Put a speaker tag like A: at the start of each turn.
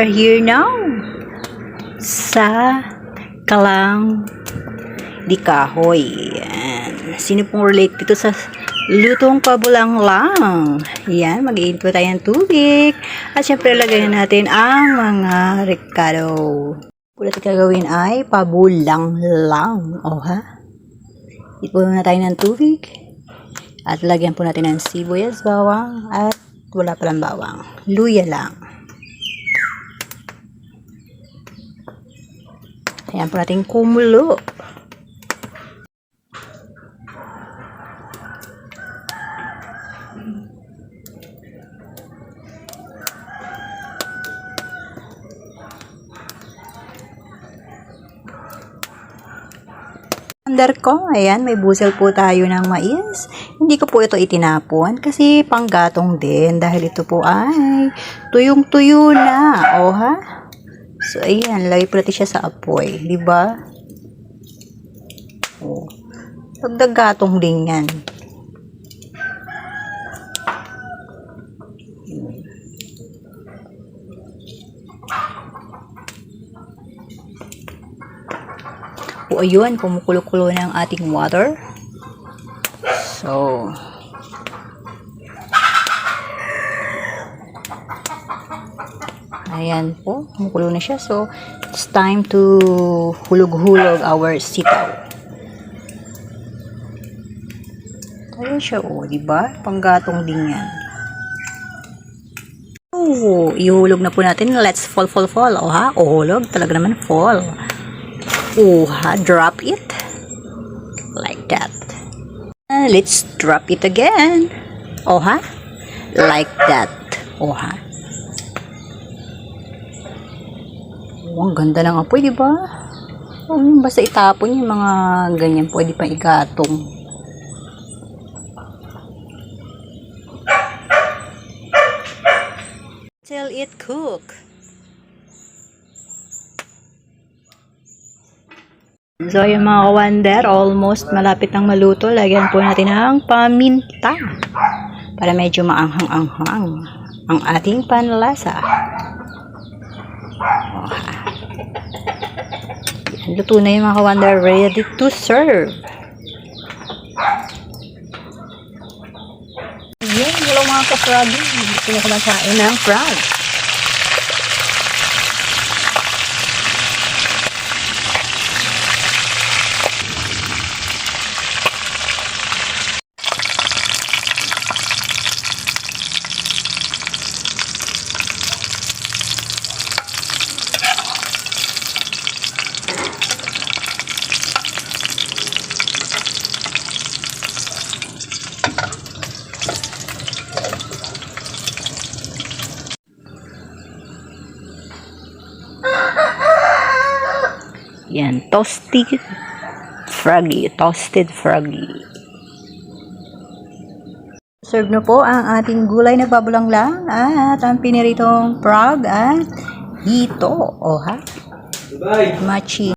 A: are here now sa Kalang di Kahoy. Yan. Sino pong relate dito sa lutong pabulang lang? Yan, mag-iinit po tayo ng tubig. At syempre, lagayan natin ang mga rekado. Ang gagawin ay pabulang lang. O ha? Ipo na tayo ng tubig. At lagyan po natin ng sibuyas, bawang, at wala palang bawang. Luya lang. Ayan po natin kumulo. Under ko, ayan, may busel po tayo ng mais. Hindi ko po ito itinapon kasi panggatong din dahil ito po ay tuyong-tuyo na. O? So, ayan, lagay po natin siya sa apoy. Ba? O. Pagdagatong din yan. O ayun, kumukulo-kulo na ang ating water. So, ayan po, kumukulo na siya. So, it's time to hulog-hulog our sitaw. Ayun siya, oh, di ba? Panggatong din yan. Oh, ihulog na po natin. Let's fall, fall, fall. Oh ha, uhulog. Talaga naman fall. Oh ha, drop it. Like that. Let's drop it again. Oh ha, like that. Oh ha. Oh, ang ganda ng apoy, di ba? Oh, basta itapon yung mga ganyan, pwede pang igatong. Till it cook. So, yung mga kawander, almost malapit ng maluto. Lagyan po natin ng paminta para medyo maanghang-anghang ang ating panlasa. Oh, luto na yung mga kawander. Ready to serve. Yan, hello mga ka-froggy. Gusto na kumakain ng frog. Yan, toasted froggy, toasted froggy. Serve na po ang ating gulay na babulang lang at ang piniritong frog at hito. O ha? Machi.